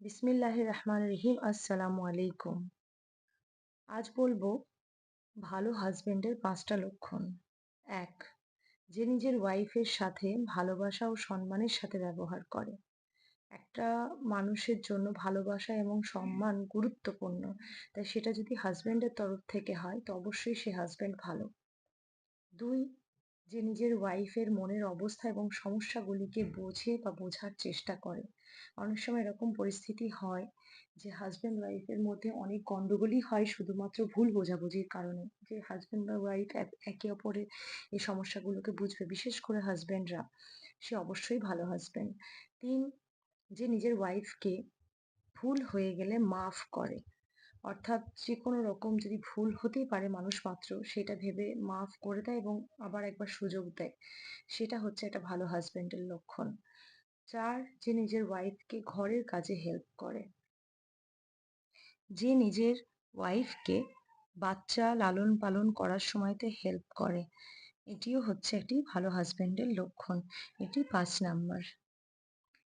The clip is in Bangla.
বিসমিল্লাহ রহমান রহিম, আসসালামু আলাইকুম। আজ বলব ভালো হাজবেন্ডের পাঁচটা লক্ষণ। এক, যে নিজের ওয়াইফের সাথে ভালোবাসা ও সম্মানের সাথে ব্যবহার করে। একটা মানুষের জন্য ভালোবাসা এবং সম্মান গুরুত্বপূর্ণ। তাই সেটা যদি হাজব্যান্ডের তরফ থেকে হয়, তো অবশ্যই সে হাজব্যান্ড ভালো। দুই যে নিজের ওয়াইফের মনের অবস্থা এবং সমস্যাগুলিকে বোঝে বা বোঝার চেষ্টা করে। অনেক সময় এরকম পরিস্থিতি হয় যে হাজব্যান্ড ওয়াইফের মধ্যে অনেক গন্ডগোলই হয় শুধুমাত্র ভুল বোঝাবুঝির কারণে। যে হাজব্যান্ড বা ওয়াইফ একে অপরের এই সমস্যাগুলোকে বুঝবে, বিশেষ করে হাজব্যান্ডরা সে অবশ্যই ভালো হাজব্যান্ড তিন, যে নিজের ওয়াইফকে ভুল হয়ে গেলে মাফ করে। অর্থাৎ যে কোনো রকম যদি ভুল হতেই পারে মানুষ মাত্র, সেটা ভেবে মাফ করে দেয় এবং আবার একবার সুযোগ দেয়। সেটা হচ্ছে একটা ভালো হাজব্যান্ডের লক্ষণ। চার, যে নিজের ওয়াইফকে ঘরের কাজে হেল্প করে। যে নিজের ওয়াইফকে বাচ্চা লালন পালন করার সময়তে হেল্প করে। এটিও হচ্ছে একটি ভালো হাজব্যান্ডের লক্ষণ। এটি পাঁচ নাম্বার।